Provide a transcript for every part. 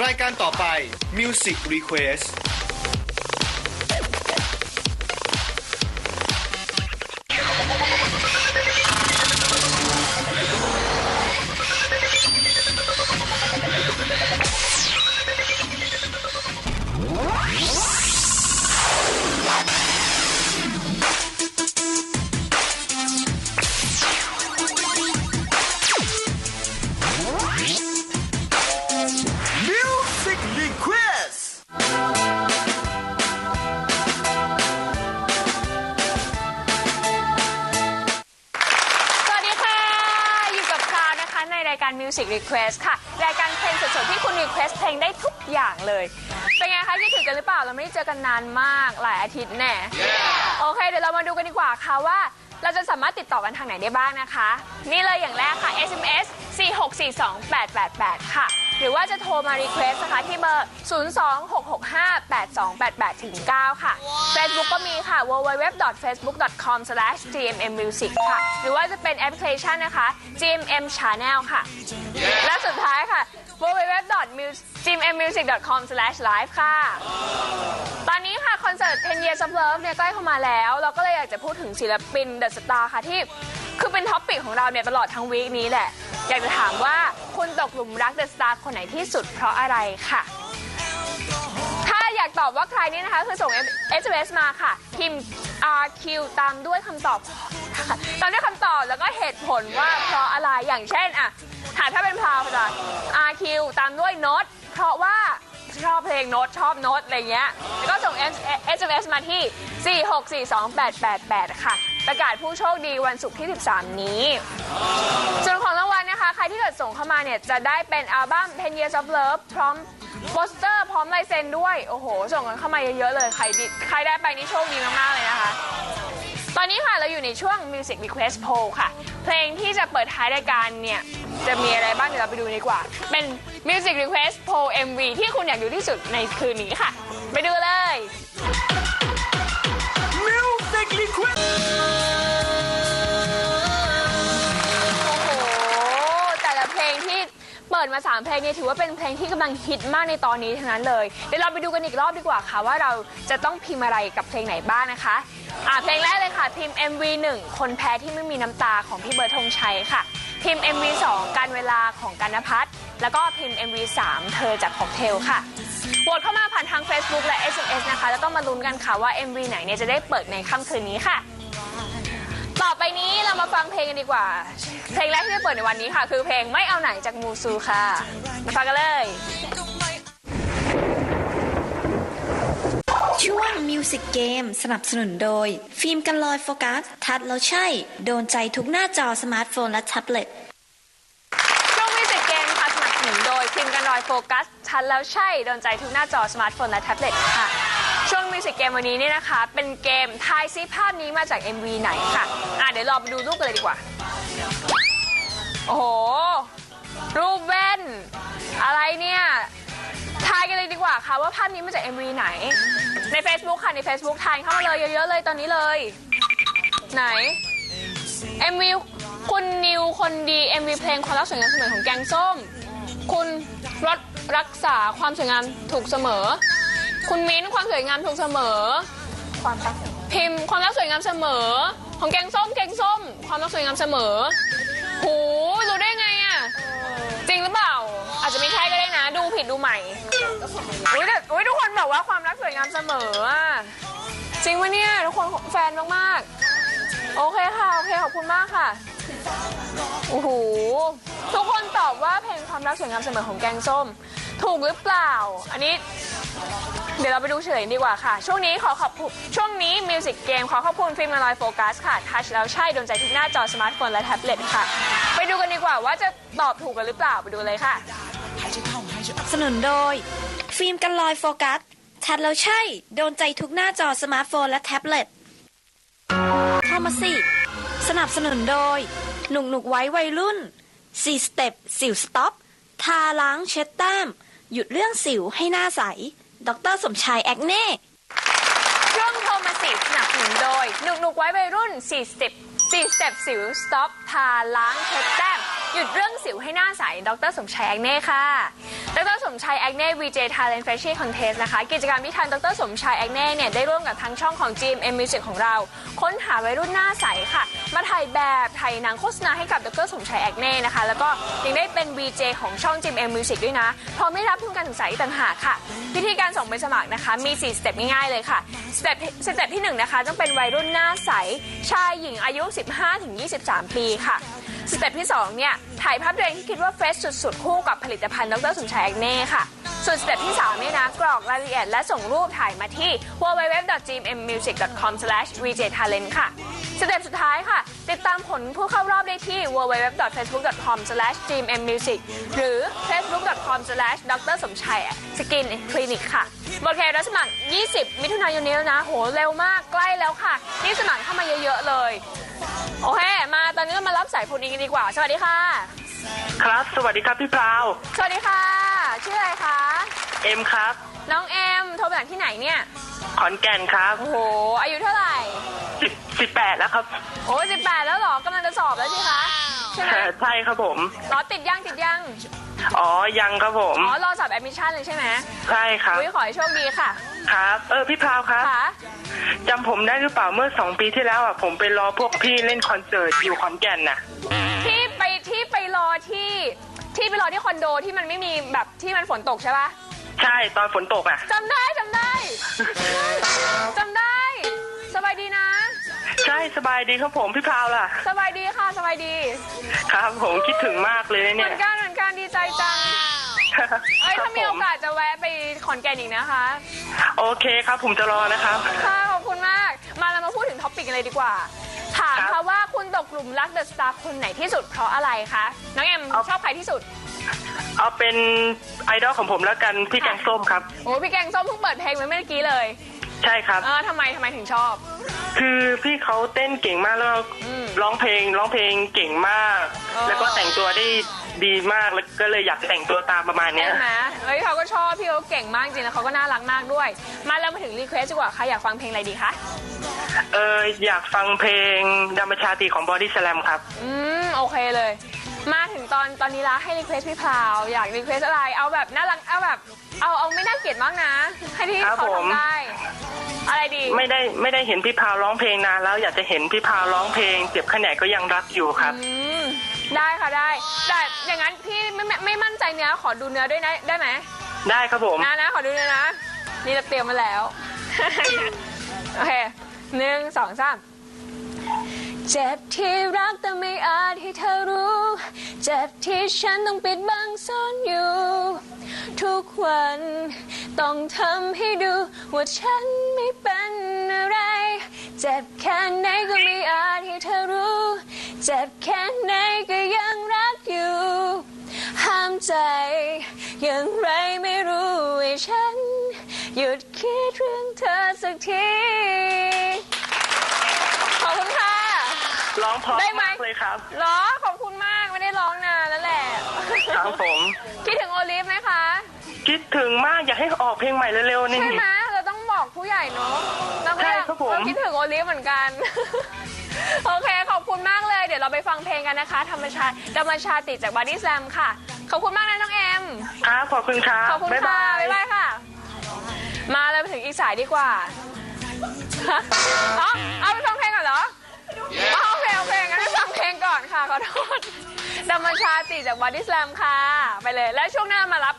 รายการต่อไป Music Request สดๆที่คุณ Request เพลงได้ทุกอย่างเลย เป็นไงคะคิดถึงกันหรือเปล่า เราไม่ได้เจอกันนานมากหลายอาทิตย์แน่ โอเค เดี๋ยวเรามาดูกันดีกว่าค่ะว่า เราจะสามารถติดต่อกันทางไหนได้บ้างนะคะ นี่เลยอย่างแรกค่ะ SMS 4642888 ค่ะ หรือว่าจะโทรมา Request นะคะที่เบอร์ 026658288ถึง9ค่ะ Facebook ก็มีค่ะ www.facebook.com/gmmmusic ค่ะ หรือว่าจะเป็นแอปพลิเคชันนะคะ GMM Channel ค่ะ และสุดท้ายค่ะ www.gmmusic.com/live ค่ะ ตอนนี้ค่ะคอนเสิร์ต10 Years of Love เนี่ยใกล้เข้ามาแล้ว เราก็เลยอยากจะพูดถึงศิลปินเดอะสตาร์ค่ะที่ คือเป็นท็อปปิกของเราเนี่ยตลอดทั้งวีคนี้แหละ อยากจะถามว่าคุณตกหลุมรักเดอะสตาร์คนไหนที่สุดเพราะอะไรค่ะ ถ้าอยากตอบว่าใครนี่นะคะ คือส่ง SMS มาค่ะพิมพ์ RQ ตามด้วยคำตอบ ตามด้วยคำตอบแล้วก็เหตุผลว่าเพราะอะไรอย่างเช่นอะถ้าเป็นพราวจะ RQ ตามด้วยโน้ตเพราะว่า ชอบเพลงโน้ตชอบโน้ตอะไรเงี้ยแล้วก็ส่ง SMS มาที่ 4642888 ค่ะ ประกาศผู้โชคดีวันศุกร์ที่ 13 นี้ ส่วนของรางวัลนะคะ ใครที่เกิดส่งเข้ามาเนี่ย จะได้เป็นอัลบั้ม 10 Years of Love พร้อมโปสเตอร์พร้อมลายเซ็นด้วย โอ้โห ส่งกันเข้ามาเยอะๆเลย ใครดิใครได้ไปนี่โชคดีมากๆเลยนะคะ ตอนนี้ค่ะเราอยู่ในช่วง Music Request Poll ค่ะ เพลงที่จะเปิดท้ายรายการเนี่ย จะมีอะไรบ้างเดี๋ยวเราไปดูดีกว่า เป็น Music Request Poll MV ที่คุณอยากดูที่สุดในคืนนี้ค่ะ ไปดูเลยมิวสิกรีเควสโอ้โห แต่ละเพลงที่เปิดมา 3 เพลงเนี่ยถือว่าเป็นเพลงที่กำลังฮิตมากในตอนนี้ทั้งนั้นเลย เดี๋ยวเราไปดูกันอีกรอบดีกว่าค่ะ ว่าเราจะต้องพิมพ์อะไรกับเพลงไหนบ้างนะคะ อ่าเพลงแรกเลยค่ะ พิมพ์ MV 1 คนแพ้ที่ไม่มีน้ำตาของพี่เบิร์ดธงชัยค่ะ พิมพ์ MV 2 การเวลาของกันนพัฒน์ แล้วก็พิมพ์ MV 3 เธอจากค็อกเทลค่ะโหวตเข้ามาผ่านทาง Facebook และ SMS นะคะ แล้วก็มาลุ้นกันค่ะว่า MV ไหนเนี่ยจะได้เปิดในค่ำคืนนี้ค่ะ ต่อไปนี้เรามาฟังเพลงกันดีกว่า เพลงแรกที่จะเปิดในวันนี้ค่ะ คือเพลงไม่เอาไหนจากมูซูค่ะ มาฟังกันเลย ช่วง Music Game สนับสนุนโดย ฟิล์มกันลอยโฟกัส ทัดแล้วใช่ โดนใจทุกหน้าจอสมาร์ทโฟนและแท็บเล็ต ช่วงมิวสิกเกมค่ะสนั พิมพ์กันรอยโฟกัสชันแล้วใช่โดนใจทุกหน้าจอสมาร์ทโฟนและแท็บเล็ตค่ะ ช่วงมิวสิกเกมวันนี้เนี่ยนะคะ เป็นเกมทายซิภาพนี้มาจาก MV ไหนค่ะ อะ เดี๋ยวเราไปดูรูปกันเลยดีกว่า โอ้โห รูปแว่น อะไรเนี่ยทายกันเลยดีกว่าค่ะ ว่าภาพนี้มาจาก MV ไหน ใน Facebook ค่ะ ใน Facebook ทายเข้ามาเลยเยอะๆเลยตอนนี้เลย ไหน MV คุณนิวคนดี MV เพลงความรักสวยงามเสมอของแกงส้ม คุณรถรักษาความสวยงามถูกเสมอ คุณมิ้นความสวยงามถูกเสมอ ความรักพิมพ์ความรักสวยงามเสมอ ของแกงส้มแกงส้ม ความรักสวยงามเสมอ หูรู้ได้ไงอะ จริงหรือเปล่า อาจจะไม่ใช่ก็ได้นะ ดูผิดดูใหม่อุ้ยแต่อุ้ยทุกคนบอกว่าความรักสวยงามเสมออะจริงปะเนี่ยทุกคนแฟนมากๆ โอเคค่ะ โอเคขอบคุณมากค่ะ โอ้โห ทุกคนตอบว่าเพลงความรักสวยงามเสมอของแกงส้ม ถูกหรือเปล่า อันนี้ เดี๋ยวเราไปดูเฉลยดีกว่าค่ะ ช่วงนี้ขอขอบคุณช่วงนี้มิวสิกเกมขอขอบคุณฟิล์มลอยโฟกัสค่ะทัชแล้วใช่โดนใจทุกหน้าจอสมาร์ทโฟนและแท็บเล็ตค่ะ ไปดูกันดีกว่าว่าจะตอบถูกกันหรือเปล่าไปดูเลยค่ะ สนุนโดย ฟิล์มกันลอยโฟกัสทัดแล้วใช่ โดนใจทุกหน้าจอสมาร์ทโฟนและแท็บเล็ตเข้ามาสิ สนับสนุนโดย หนุกหนุกไว้วัยรุ่น สี่สเต็ปสิวสต็อปทาล้างเช็ดแต้ม หยุดเรื่องสิวให้หน้าใส ดรสมชายแอคเน่เครื่องโทรมาสิสนับสนุนโดยหนุกหนุกไว้วัยรุ่น4สเต็ป4สเต็ปสิวสต็อปทาล้างเช็ดแต้ม หยุดเรื่องสิวให้หน้าใส ดรสมชัยแอกเน่ค่ะ ดรสมชัยแอกเน่ VJ Talent Freshie Contest นะคะ กิจกรรมที่ทางดรสมชัยแอกเน่เนี่ยได้ร่วมกับทางช่องของ GMM Music ของเรา ค้นหาวัยรุ่นหน้าใสค่ะ มาถ่ายแบบถ่ายหนังโฆษณาให้กับดรสมชัยแอกเน่นะคะ แล้วก็ยังได้เป็น VJ ของช่อง GMM Music ด้วยนะ พร้อมได้รับทุนการศึกษาอีกต่างหากค่ะ วิธีการส่งไปสมัครนะคะ มี 4 สเต็ปง่ายๆเลยค่ะ สเต็ปสเต็ปที่ 1 นะคะ ต้องเป็นวัยรุ่นหน้าใส ชายหญิงอายุ 15-23 ปีค่ะ สเต็ปที่ 2 เนี่ย ถ่ายภาพตัวเองที่คิดว่าเฟรชสุดๆ คู่กับผลิตภัณฑ์ดรสมชายแอกเน่ค่ะ ส่วนสเต็ปที่3เนี่ยนะกรอกรายละเอียดและส่งรูปถ่ายมาที่ www.gmmusic.com/vjtalent ค่ะสเต็ปสุดท้ายค่ะ ติดตามผลผู้เข้ารอบได้ที่ www.facebook.com/gmmusic หรือ facebook.com/dr สมชัยสกินคลินิกค่ะบทเพลงรับสมัคร 20 มิถุนายนนี้แล้วนะ โห เร็วมาก ใกล้แล้วค่ะรีบสมัครเข้ามาเยอะ ๆ เลย โอเค มาตอนนี้เรามารับสายพูดอีกกันดีกว่า สวัสดีค่ะ ครับ สวัสดีครับพี่พราว สวัสดีค่ะ ชื่ออะไรคะ เอ็มครับ น้องเอ็มโทรมาจากที่ไหนเนี่ย ขอนแก่นครับโอ้โห อายุเท่าไหร่ สิบสิบแปดแล้วครับโอ้สิบแปดแล้วเหรอกำลังจะสอบแล้วสิคะใช่ไหมใช่ครับผม รอติดยังติดยัง อ๋อ ยังครับผม อ๋อ รอสอบแอดมิชชั่นเลยใช่ไหมใช่ครับ อุ้ยขอให้โชคดีค่ะ ครับ เออ พี่พราวครับค่ะ จำผมได้หรือเปล่าเมื่อสองปีที่แล้วอะ ผมไปรอพวกพี่เล่นคอนเสิร์ตอยู่ขอนแก่นน่ะ ที่ไปที่ไปรอที่ ที่ไปรอที่คอนโดที่มันไม่มีแบบที่มันฝนตกใช่ปะใช่ตอนฝนตกอะจำได้จำได้จำได้ สบายดีนะ ใช่สบายดีครับผมพี่พราวล่ะ สบายดีค่ะสบายดี ครับผมคิดถึงมากเลยเหเนี่มือยนกันเหมือนกันดีใจจังเอ้ยครัถ้าบมีผโอกาสจะแวะไปขอนแก่นอีกนะคะ โอเคครับผมจะรอนะครับ ค่ะขอบคุณมาก มาเรามาพูดถึงท็อปิกกันเลยดีกว่าถามครัค่ะบว่าคุณตกกลุ่มรักเดอะสตาร์คนไหนที่สุดเพราะอะไรคะน้องเอ็มเอาชอบใครที่สุด เอาเป็นไอดอลของผมแล้วกันพี่แกงส้มครับ โอ้พี่แกงส้มเพิ่งเปิดเพลงไปเมื่อกี้เลย ใช่ครับ เออทำไมทำไมถึงชอบ คือพี่เขาเต้นเก่งมากแล้วอืม ร้องเพลงร้องเพลงเก่งมากอ๋อแล้วก็แต่งตัวได้ ดีมากแล้วก็เลยอยากแต่งตัวตามประมาณเนี้ใช่ยไหมเอ้ยเขาก็ชอบพี่เขาเก่งมากจริงแล้วเขาก็น่ารักมากด้วย มาเรามาถึงรีเควสดีกว่าค่ะอยากฟังเพลงอะไรดีคะ เอออยากฟังเพลงดรรมชาติของบอดี้สแลมครับ อืมโอเคเลย มาถึงตอนตอนนี้ละให้รีเควสพี่พราวอยากรีเควสอะไร เอาแบบน่ารักเอาแบบเอาเอาไม่น่าเกลียดมากนะ ให้ที่ครับเขาผม ทำได้ อะไรดี ไม่ได้ไม่ได้เห็นพี่พาวร้องเพลงนานแล้วอยากจะเห็นพี่พาวร้องเพลงเจ็บขนาดก็ยังรักอยู่ครับ อืม ได้ค่ะได้ แต่อย่างนั้นพี่ไม่ไม่ไม่มั่นใจเนื้อขอดูเนื้อด้วยนะได้ไหมได้ครับผม นะนะขอดูเนื้อนะ นี่เราเตรียมมาแล้ว โอเคหนึ่งสองสาม เจ็บที่รักแต่ไม่อาจให้เธอรู้ เจ็บที่ฉันต้องปิดบังซ่อนอยู่ ทุกวันต้องทำให้ดู ว่าฉันไม่เป็นอะไร เจ็บแค่ไหนก็ไม่อาจให้เธอรู้ เจ็บแค่ไหนก็ยังรักอยู่ ห้ามใจ อย่างไรไม่รู้ให้ฉัน หยุดคิดเรื่องเธอสักที ขอบคุณค่ะ ร้ องเพราะได้ไหม มากเลยครับ เหรอขอบคุณมากไม่ได้ร้องนานแล้วแหละครับผม คิดถึงโอลิฟไหมคะ คิดถึงมากอยากให้ออกเพลงใหม่เร็วๆนี่ ใช่ไหมเราต้องบอกผู้ใหญ่เนาะเราก็ใช่อยากครับผม เราคิดถึงโอลิฟเหมือนกัน โอเค ขอบคุณมากเลย เดี๋ยวเราไปฟังเพลงกันนะคะ ธรรมชาติธรรมชาติจากบอดี้แซมค่ะ ขอบคุณมากนะน้องแอม ครับขอบคุณครับ ขอบคุณบ๊ายค่ะ บาย บ๊ายบายค่ะ มาเลยไปถึงอีกสายดีกว่าฮะอ๋อเอาไปฟังเพลงก่อนเหรอ อ๋อเคโอเคงั้นไปฟังเพลงก่อนค่ะขอโทษธรรมชาติจากบอดี้แซมค่ะ ไปเลย แล้วช่วงหน้ามารับ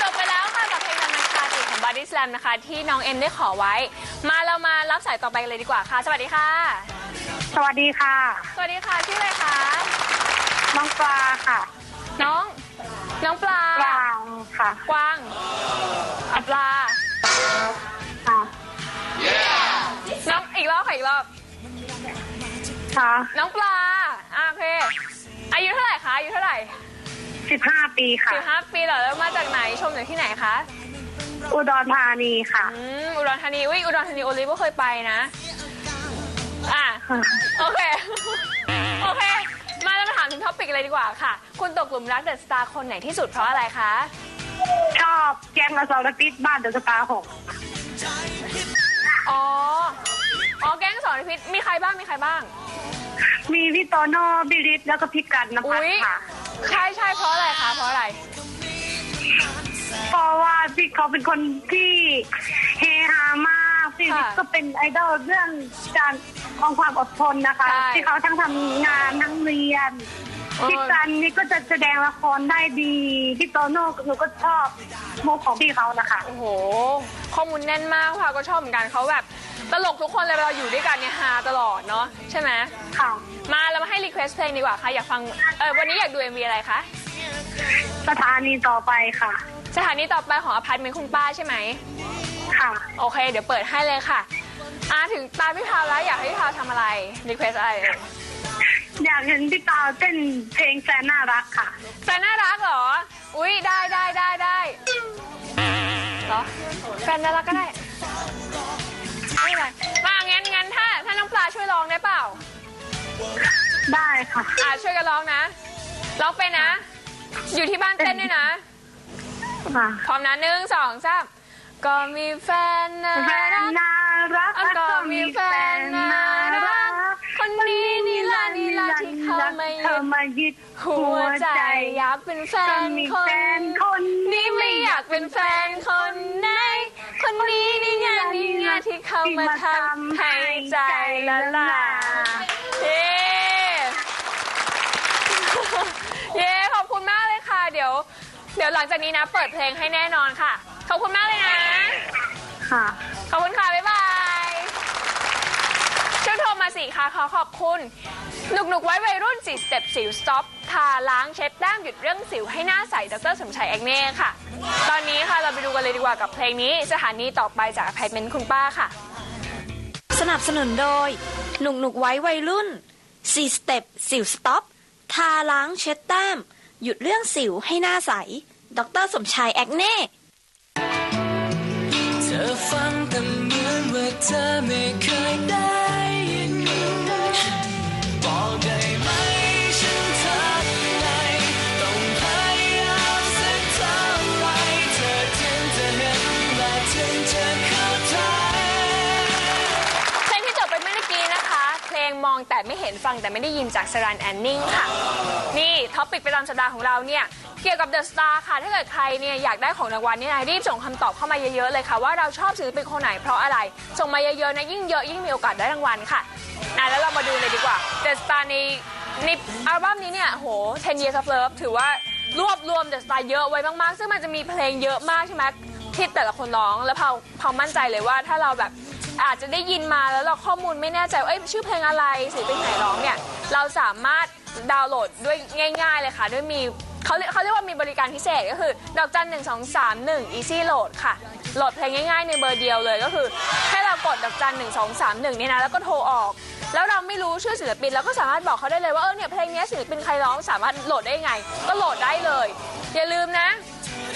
จบไปแล้วค่ะกับเพลงธรรมชาติของ Body Slam นะคะ ที่น้องเอ็มได้ขอไว้ มาเรามารับสายต่อไปกันเลยดีกว่าค่ะ สวัสดีค่ะ สวัสดีค่ะ สวัสดีค่ะชื่ออะไรคะน้องปลาค่ะน้อง น้องปลา ปลางค่ะกวางอะปลา ค่ะน้องอีกรอบค่ะอีกรอบ ค่ะน้องปลาอะโอเค อายุเท่าไหร่คะอายุเท่าไหร่สิบห้าปีค่ะ สิบห้าปีเหรอแล้วมาจากไหนชมจากที่ไหนคะ อุดรธานีค่ะ อืมอุดรธานีอุ้ยอุดรธานีโอลิฟก็เคยไปนะ อะค่ะโอเค โอเค มาแล้วมาถามามถึงท็อปิกเลยดีกว่าค่ะ คุณตกหลุมรักเดอะสตาร์คนไหนที่สุดเพราะอะไรคะ ชอบแกงอสรพิษบ้านเดอะสตาร์หกอ๋อ อ๋อ แก๊งสอนพิษมีใครบ้าง มีใครบ้าง มีพี่โตโน่บิริสแล้วก็พี่กันนภัสอุ๊ยค่ะ ใช่ใช่เพราะอะไรคะ เพราะอะไร เพราะว่าพี่เขาเป็นคนที่เฮฮามากพี่ค่ะก็เป็นไอดอลเรื่องการของความอดทนนะคะ ใช่ ที่เขาทั้งทำงานทั้งเรียนเออพี่กันนี่ก็จะแสดงละครได้ดีพี่โตโน่หนูก็ชอบมุกของพี่เขานะคะ โอ้โห ข้อมูลแน่นมากค่ะก็ชอบเหมือนกันเขาแบบตลกทุกคนเลยเวลาอยู่ด้วยกันเนี่ยฮาตลอดเนาะใช่ไหมค่ะมาเรามาให้รีเควสเพลงดีกว่าค่ะอยากฟังเออวันนี้อยากดู MV อะไรคะสถานีต่อไปค่ะ สถานีต่อไปของอพาร์ตเมนต์คุณป้าใช่ไหม ค่ะ โอเค เดี๋ยวเปิดให้เลยค่ะอ่าถึงตาพี่พาวแล้วอยากให้พี่พาวทำอะไรรีเควสอะไรเอ่ยอยากเห็นพี่ตาวเต้นเพลงแฟนน่ารักค่ะ แฟนน่ารักเหรอ อุ้ยได้ได้ได้ได้เหรอ แฟนน่ารักก็ได้ไม่เป็นไรมางั้นงั้นถ้า ถ้าน้องปลาช่วยร้องได้เปล่า ได้ค่ะ อ่าช่วยกันร้องนะร้องไปนนะอยู่ที่บ้านเต้นด้วยนะ ค่ะพร้อมนะหนึ่งสองสามก็มีแฟนน่าแฟนรักน่ารักอะก็มีแฟนน่ารักคนนี้นี่ละนี่ละที่เข้ามายึเข้าดมายึดหัวใจอยากเป็นแฟก็นมีคแฟนนคนนี่ไม่อยากเป็นแฟนคนไหนคนนี้นี่ไงนี่ไงที่เข้ามาทำให้ใจละลายเย้ เย้ขอบคุณมากเลยค่ะ เดี๋ยว เดี๋ยวหลังจากนี้นะ เปิดเพลงให้แน่นอนค่ะ ขอบคุณมากเลยนะ ค่ะ ขอบคุณค่ะ บ๊ายบายช่วยโทรมาสิค่ะ ขอขอบคุณ หนุกหนุกๆไว้วัยรุ่นสี่สเต็ปสิวสต็อปทาล้างเช็ดแต้มหยุดเรื่องสิวให้หน้าใส ดรสมชัยแอกเน่ค่ะ ตอนนี้ค่ะเราไปดูกันเลยดีกว่ากับเพลงนี้ สถานีต่อไปจากอพาร์ตเมนต์คุณป้าค่ะ สนับสนุนโดย หนุกหนุกไว้วัยรุ่น 4 สเต็ปสิวสต็อป ทาล้างเช็ดแต้ม หยุดเรื่องสิวให้หน้าใส ดรสมชายแอกเน่เธอฟังแต่เหมือนว่าเธอไม่เคยได้ยินบอกได้ไหมฉันทำไงต้องพยายามสักเท่าไรเธอถึงจะเห็นและถึงจะเข้าใจเพลงที่จบไปเมื่อกี้นะคะ เพลงมองแต่ไม่เห็นฟังแต่ไม่ได้ยินจากสรันแอนนิงค่ะ นี่ท็อปิกประจำสัปดาห์ของเราเนี่ย เกี่ยวกับเดอะสตาร์ค่ะ ถ้าเกิดใครเนี่ยอยากได้ของรางวัลเนี่ยนะรีบส่งคำตอบเข้ามาเยอะๆเลยค่ะ ว่าเราชอบศิลปินคนไหนเพราะอะไร ส่งมาเยอะๆนะยิ่งเยอะยิ่งมีโอกาสได้รางวัลค่ะนะแล้วเรามาดูเลยดีกว่าเดอะสตาร์ในในอัลบั้มนี้เนี่ยโห10 years of love ถือว่ารวบรวมเดอะสตาร์เยอะไว้มากๆ ซึ่งมันจะมีเพลงเยอะมากใช่ไหมที่แต่ละคนร้องแล้วเผาเผามั่นใจเลยว่าถ้าเราแบบอาจจะได้ยินมาแล้วเราข้อมูลไม่แน่ใจว่าเอ้ยชื่อเพลงอะไรศิลปินไหนร้องเนี่ยเราสามารถดาวน์โหลดด้วยง่าย ๆ เลยค่ะ ด้วยมี เขาเรียกเขาเรียกว่ามีบริการพิเศษก็คือ ดอกจันหนึ่งสองสามหนึ่ง easy load ค่ะ โหลดเพลงง่ายๆ ในเบอร์เดียวเลยก็คือ ให้เรากดดอกจันหนึ่งสองสามหนึ่งนี่นะ แล้วก็โทรออก แล้วเราไม่รู้ชื่อศิลปินเราก็สามารถบอกเขาได้เลยว่า เออเนี่ยเพลงเนี้ยศิลปินใครร้องสามารถโหลดได้ยังไง ก็โหลดได้เลย อย่าลืมนะ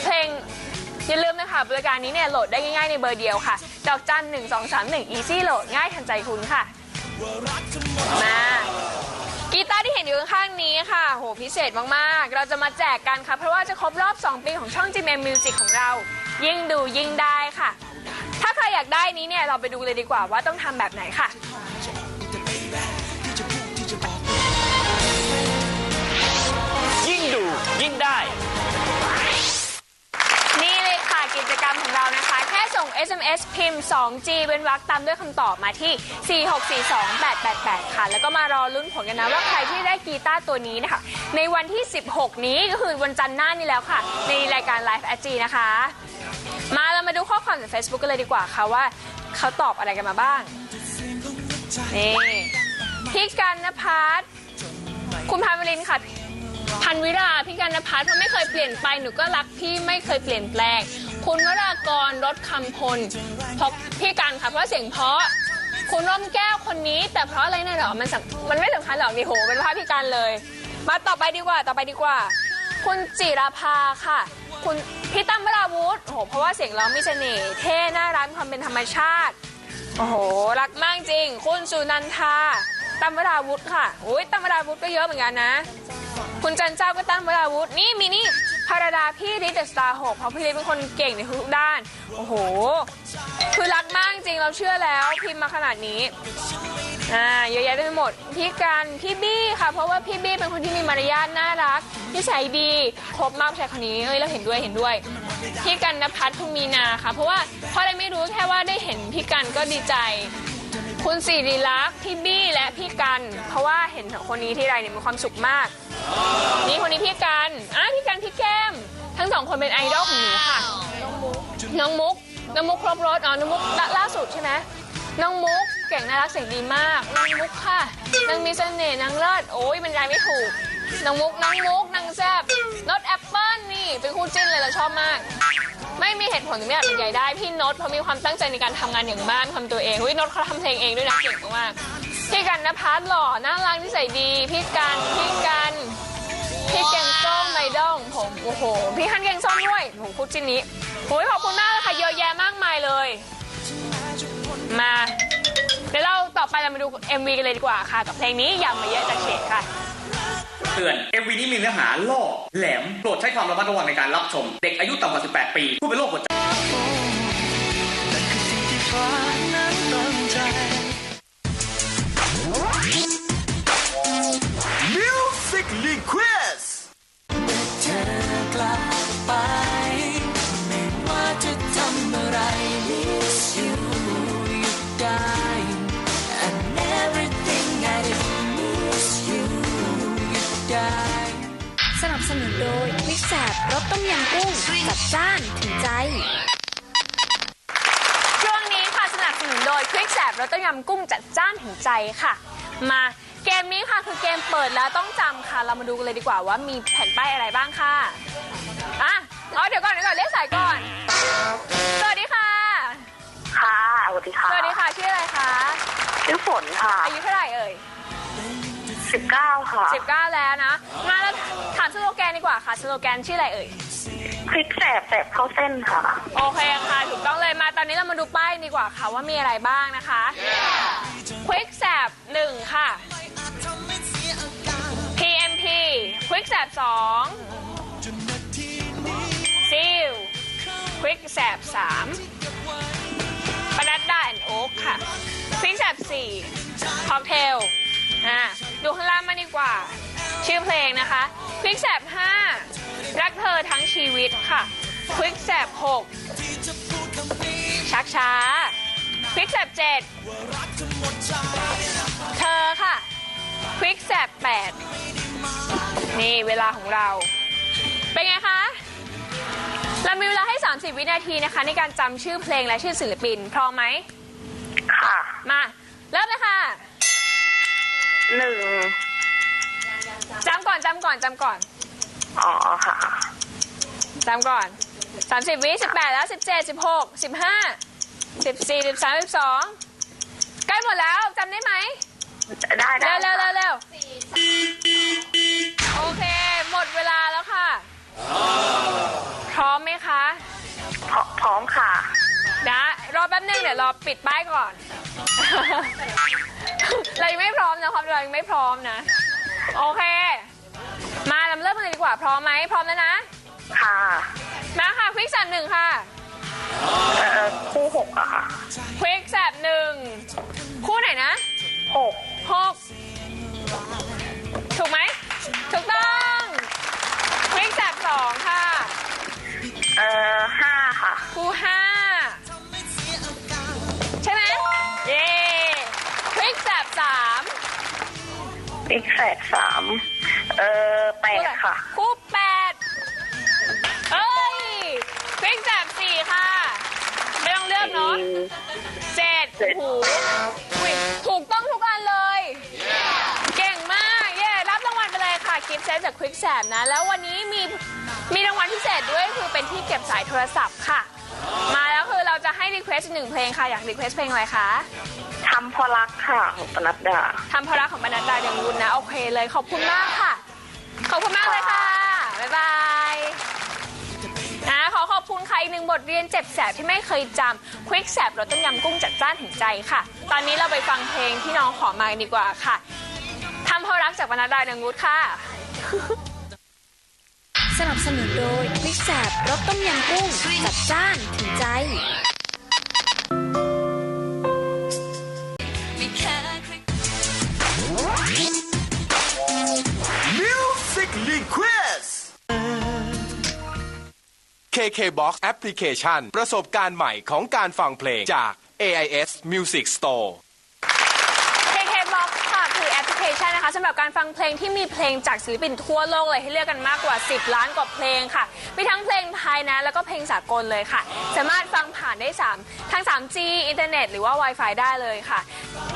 เพลงอย่าลืมนะคะบริการนี้เนี่ยโหลดได้ง่ายๆในเบอร์เดียวค่ะ ดอกจัน1 2 3 1 easy โหลดง่ายทันใจคุณค่ะมา เห็นอยู่ข้างๆนี้ค่ะ โหพิเศษมากๆ เราจะมาแจกกันค่ะ เพราะว่าจะครบรอบ 2 ปีของช่อง GMM Music ของเรา ยิ่งดูยิ่งได้ค่ะ ถ้าใครอยากได้นี้เนี่ย เราไปดูเลยดีกว่าว่าต้องทำแบบไหนค่ะ ยิ่งดูยิ่งได้ กิจกรรมของเรานะคะ แค่ส่ง SMS พิมพ์ 2G เว้นวรรคตามด้วยคำตอบมาที่ 4642888 ค่ะ แล้วก็มารอลุ้นผลกันนะว่าใครที่ได้กีตาร์ตัวนี้นะคะ ในวันที่ 16 นี้ก็คือวันจันทร์หน้านี้แล้วค่ะ ในรายการ Live at G นะคะ มาเรามาดูข้อความจาก Facebook กันเลยดีกว่าค่ะว่าเขาตอบอะไรกันมาบ้าง นี่พี่กันนภัสคุณพานวลินค่ะ พันวิราพี่กันนภัสเพราะไม่เคยเปลี่ยนไปหนูก็รักพี่ไม่เคยเปลี่ยนแปลง คุณวรากรรถคำพลเพราะพี่กันค่ะเพราะเสียงเพราะคุณร่มแก้วคนนี้ แต่เพราะอะไรน่ะหรอมันสำมันไม่สำคัญหรอกนี่โหเป็นภาพพี่กันเลย มาต่อไปดีกว่าต่อไปดีกว่า คุณจิราภาค่ะ คุณพี่ตั้มวราวุธโอ้โหเพราะว่าเสียงร้องมีเสน่ห์เท่น่ารักมีความเป็นธรรมชาติโอ้โหรักมากจริง คุณสุนันทาตั้มวราวุธค่ะโอ้ยตั้มวราวุธก็เยอะเหมือนกันนะ คุณจันเจ้าก็ตั้มวราวุธนี่มีนี่พารดาพี่ริทเดอะสตาร์หกเพราะพี่ริทเป็นคนเก่งในทุกด้าน โอ้โห คือรักมากจริงเราเชื่อแล้วพิมพ์มาขนาดนี้อ่าเยอะแยะไปหมดพี่กันพี่บี้ค่ะ เพราะว่าพี่บี้เป็นคนที่มีมารยาทน่ารักนิสัยดีครบมากชายคนนี้เอ้ยเราเห็นด้วยเห็นด้วย พี่กันนภัทรภูมินาค่ะ เพราะว่าเพราะอะไรไม่รู้แค่ว่าได้เห็นพี่กันก็ดีใจ คุณสิริลักษณ์พี่บี้และพี่กัน เพราะว่าเห็นสองคนนี้ที่ไรเนี่ยมีความสุขมาก นี่คนนี้พี่กันอะพี่กันพี่แก้ม ทั้งสองคนเป็นไอดอลของหนูค่ะ น้องมุก น้องมุกครบรถอ๋อ น้องมุกล่าสุดใช่ไหมน้องมุกเก่งน่ารักเสียงดีมากน้องมุกค่ะนางมีเสน่ห์นางเลิศโอ้ยบรรยายไม่ถูกน้องมุกน้องมุกนางแซบนดแอปเปิลนี่เป็นคู่จิ้นเลยเราชอบมาก ไม่มีเหตุผลที่ไม่อาจบรรยายได้พี่นดเพราะมีความตั้งใจในการทำงานอย่างมากทำตัวเองวินดเขาทำเพลงเองด้วยนะเก่งมากพี่กันนภัสหล่อน่ารักนิสัยดีพี่กันพี่กัน พี่แกงส้มไมดองผมโอ้โหพี่ฮันแกงส้มด้วยผมคู่จิ้นนี้โอ้ยขอบคุณมากเลยค่ะเยอะแยะมากมายเลย มาเดี๋ยวเราต่อไปเรามาดู MV กันเลยดีกว่าค่ะ กับเพลงนี้อย่ามาเยอะจากเฉดค่ะ เตือน MV นี้มีเนื้อหาล่อแหลมโปรดใช้ความระมัดระวังในการรับชม เด็กอายุต่ำกว่า 18 ปี ผู้เป็นโรคหัวใจ Music Request เต้มยำกุ้งจัดจ้านถึงใจ ช่วงนี้ค่ะสนับสนุนโดยควิกแสบรสต้มยำกุ้งจัดจ้านถึงใจค่ะ มาเกมนี้ค่ะคือเกมเปิดแล้วต้องจำค่ะ เรามาดูกันเลยดีกว่าว่ามีแผ่นป้ายอะไรบ้างค่ะอะอ๋อเดี๋ยวก่อนเดี๋ยวก่อนเรียกสายก่อน สวัสดีค่ะ ค่ะสวัสดีค่ะ สวัสดีค่ะชื่ออะไรคะชื่อฝนค่ะ อายุเท่าไหร่เอ่ย สิบเก้าค่ะ 19 แล้วนะมาแล้วถามสโลแกนดีกว่าค่ะสโลแกนชื่ออะไรเอ่ยพริกแสบแสบเข้าเส้นค่ะ โอเคค่ะถูกต้องเลยมาตอนนี้เรามาดูป้ายดีกว่าค่ะว่ามีอะไรบ้างนะคะ Quick แสบหนึ่งค่ะ PMP Quick แสบสองซิล Quick แสบสามปนัดดาแอนโอ๊กค่ะ Quick แสบสี่ค็อกเทล อ่าดูข้างล่างมาดีกว่า ชื่อเพลงนะคะ Quick แสบห้ารักเธอทั้งชีวิตค่ะ Quick แสบหกชักช้า Quick แสบเจ็ดเธอค่ะ ควิกแสบแปดนี่เวลาของเรา เป็นไงคะเรามีเวลาให้ 30 วินาทีนะคะ ในการจำชื่อเพลงและชื่อศิลปิน พร้อมไหม ค่ะ มา เริ่มเลยค่ะ หนึ่งจำก่อนจำก่อนจำก่อนอ๋อค่ะ จำก่อน30วิ18แล้ว17 16 15 14 13 12ใกล้หมดแล้วจำได้ไหมได้ได้เร็วเร็วเร็วเร็วโอเค หมดเวลาแล้วค่ะ พร้อมไหมคะ พร้อมพร้อมค่ะนะรอแป๊บนึงเดี๋ยวรอปิดป้ายก่อน เรายังไม่พร้อมนะครับเรายังไม่พร้อมนะ โอเค มาเราเริ่มกันเลยดีกว่าพร้อมไหมพร้อมแล้วนะ ค่ะมาค่ะควิกแสบหนึ่งค่ะเอ่อคู่หกอะค่ะควิกแสบหนึ่งคู่ไหนนะหกหกถูกไหมถูกต้องควิกแสบสองค่ะ เอ่อห้าค่ะ คู่ห้า พริกแสบสามเออแปดค่ะ คู่แปดเอ้ยควิกแสบสี่ค่ะ ไม่ต้องเลือกเนาะเจ็ดเจ็ดโอ้โหอุ๊ยถูกต้องทุกอันเลย เก่งมาก เย้รับรางวัลไปเลยค่ะ กิฟต์เซตจากควิกแสบนะ แล้ววันนี้มีมีรางวัลพิเศษด้วยคือเป็นที่เก็บสายโทรศัพท์ค่ะ มาแล้วคือเราจะให้รีเควสหนึ่งเพลงค่ะ อยากรีเควสเพลงอะไรคะ ทำพอรักค่ะของปนัดดา ทำพระของบรรณาดาเดงวุนนะ โอเคเลยขอบคุณมากค่ะ ขอบคุณมากเลยค่ะ บ๊ายบายนะขอขอบคุณค่ะอีกหนึ่งบทเรียนเจ็บแสบที่ไม่เคยจำควิกแสบรสต้มยำกุ้งจัดจ้านถึงใจค่ะ ตอนนี้เราไปฟังเพลงที่น้องขอมากันดีกว่าค่ะทำเพราะรักจากวรรณดาเดงวุฒิค่ะ สนับสนุนโดยพริกแสบรสต้มยำกุ้งจัดจ้านถึงใจ KKBOX Application ประสบการณ์ใหม่ของการฟังเพลงจาก AIS Music Store KKBOX ค่ะคือแอปพลิเคชันนะคะสำหรับการฟังเพลงที่มีเพลงจากศิลปินทั่วโลกเลยให้เลือกกันมากกว่า 10 ล้านกว่าเพลงค่ะ มีทั้งเพลงไทยนะ แล้วก็เพลงสากลเลยค่ะ สามารถฟังผ่านได้3ทั้ง 3G อินเทอร์เน็ตหรือว่า Wi-Fi ได้เลยค่ะ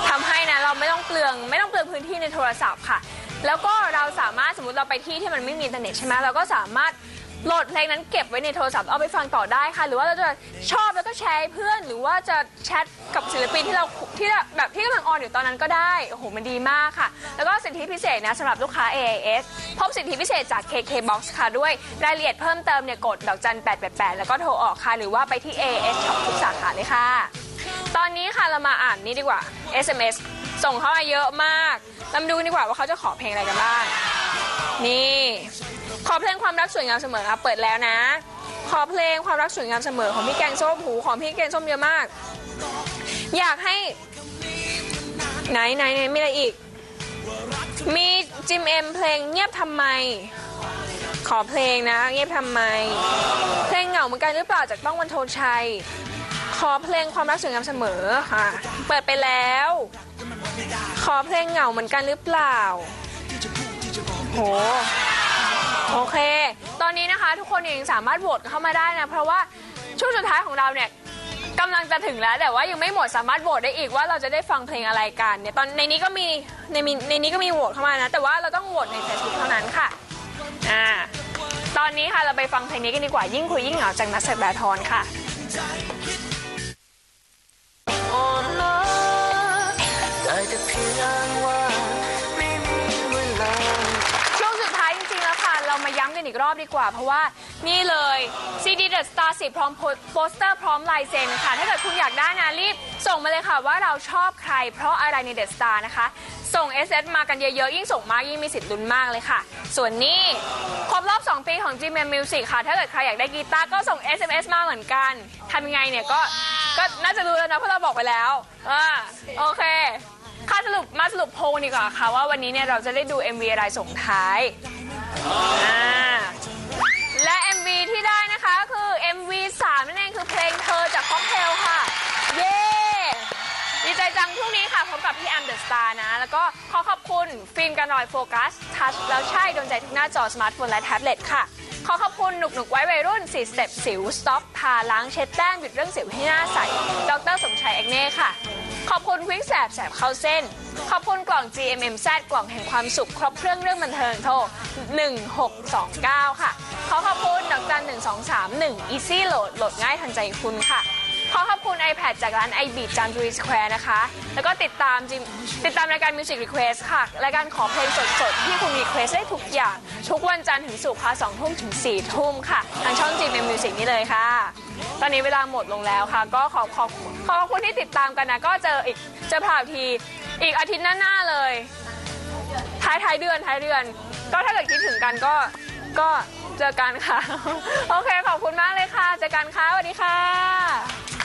ทำให้นะเราไม่ต้องเปลืองไม่ต้องเปลืองพื้นที่ในโทรศัพท์ค่ะแล้วก็เราสามารถสมมติเราไปที่ที่มันไม่มีอินเทอร์เน็ตใช่ไหมเราก็สามารถ โหลดเพลงนั้นเก็บไว้ในโทรศัพท์เอาไปฟังต่อได้ค่ะ หรือว่าเราจะชอบแล้วก็แชร์ให้เพื่อน หรือว่าจะแชทกับศิลปินที่เราที่แบบที่กำลังออนอยู่ตอนนั้นก็ได้โอ้โหมันดีมากค่ะ แล้วก็สิทธิพิเศษนะสำหรับลูกค้า AIS พบสิทธิพิเศษจาก KKBOX ค่ะด้วยรายละเอียดเพิ่มเติมเนี่ยกดดอกจัน888 แล้วก็โทรออกค่ะ หรือว่าไปที่ AIS Shop ทุกสาขาเลยค่ะ ตอนนี้ค่ะเรามาอ่านนี่ดีกว่า SMS ส่งเข้ามาเยอะมากเรามาดูดีกว่าว่าเขาจะขอเพลงอะไรกันบ้างนี่ ขอเพลงความรักสวยงามเสมอครับเปิดแล้วนะ ขอเพลงความรักสวยงามเสมอของพี่แกงส้มหูของพี่แกงส้มเยอะมาก อยากให้ ไหนไหนไหนมีอะไรอีก มีจิมเอ็มเพลงเงียบทำไม ขอเพลงนะ เงียบทำไม เพลงเหงาเหมือนกันหรือเปล่าจากต้องวันโทนชัย ขอเพลงความรักสวยงามเสมอค่ะ เปิดไปแล้ว ขอเพลงเหงาเหมือนกันหรือเปล่าโห โอเค ตอนนี้นะคะทุกคนยังสามารถโหวตเข้ามาได้นะ เพราะว่าช่วงสุดท้ายของเราเนี่ยกำลังจะถึงแล้ว แต่ว่ายังไม่หมดสามารถโหวตได้อีกว่าเราจะได้ฟังเพลงอะไรกันเนี่ยตอนในนี้ก็มีในมีในนี้ก็มีโหวตเข้ามานะ แต่ว่าเราต้องโหวตใน Facebook เท่านั้นค่ะอ่าตอนนี้ค่ะเราไปฟังเพลงนี้กันดีกว่ายิ่งคุยยิ่งเหงาจากนัทศักดาธรค่ะอ่อนล้าได้แต่เพียงว่า กันอีกรอบดีกว่า เพราะว่านี่เลย CD The Star 10พร้อมโปสเตอร์พร้อมลายเซ็นค่ะ ถ้าเกิดคุณอยากได้นะรีบ ส่งมาเลยค่ะว่าเราชอบใคร เพราะอะไรใน The Star นะคะ ส่ง SS มากันเยอะๆ ยิ่งส่งมากยิ่งมีสิทธิ์ลุ้นมากเลยค่ะ ส่วนนี้ครบรอบ 2 ปีของ g m m Music ค่ะ ถ้าเกิดใครอยากได้กีตาร์ก็ส่ง SMS มาเหมือนกันทำยังไงเนี่ยก็ก็น่าจะรู้แล้วนะเพราะเราบอกไปแล้วอ่าโอเคค่ะสรุปมาสรุปโพลดีกว่าค่ะว่าวันนี้เนี่ยเราจะได้ดู MV อะไรส่งท้ายอ่า MV 3นั่นเองคือเพลงเธอจากค็อกเทลค่ะ เย้ดีใจจังพรุ่งนี้ค่ะพบกับพี่แอมเดอะสตาร์นะ แล้วก็ขอขอบคุณ ฟิล์มกันรอยโฟกัส ทัชแล้วใช่โดนใจทุกหน้าจอสมาร์ทโฟนและแท็บเล็ตค่ะ ขอขอบคุณหนุกหนุกไว้วัยรุ่น4สเต็ปสิวสต็อปทาล้างเช็ดแต้มหยุดเรื่องสิวให้หน้าใสดรสมชัยเอกเน่ค่ะ ขอบคุณวิกแสบแสบเข้าเส้น ขอบคุณกล่อง GMMZ กล่องแห่งความสุขครบเครื่องเรื่องบันเทิงโทร1629 ค่ะ ขอขอบคุณดอกจัน1231 Easy Load โหลดง่ายทันใจคุณค่ะ ขอขอบคุณ iPad จากร้าน iBeat จามจุรีสแควร์นะคะ แล้วก็ติดตามจิมติดตามรายการ Music Request ค่ะ รายการขอเพลงสดๆ ที่คุณ Request ได้ทุกอย่าง ทุกวันจันทร์ถึงศุกร์ค่ะ2ทุ่มถึง4ทุ่มค่ะ ทางช่อง g m m Music นี่เลยค่ะ ตอนนี้เวลาหมดลงแล้วค่ะ ก็ขอขอบขอขอบคุณที่ติดตามกันนะ ก็เจออีกเจอพราวทีอีกอาทิตย์หน้าๆเลย ท้ายท้ายเดือนท้ายเดือน ก็ถ้าเกิดคิดถึงกันก็ ก็เจอกันค่ะ โอเคขอบคุณมากเลยค่ะ เจอกันค่ะสวัสดีค่ะ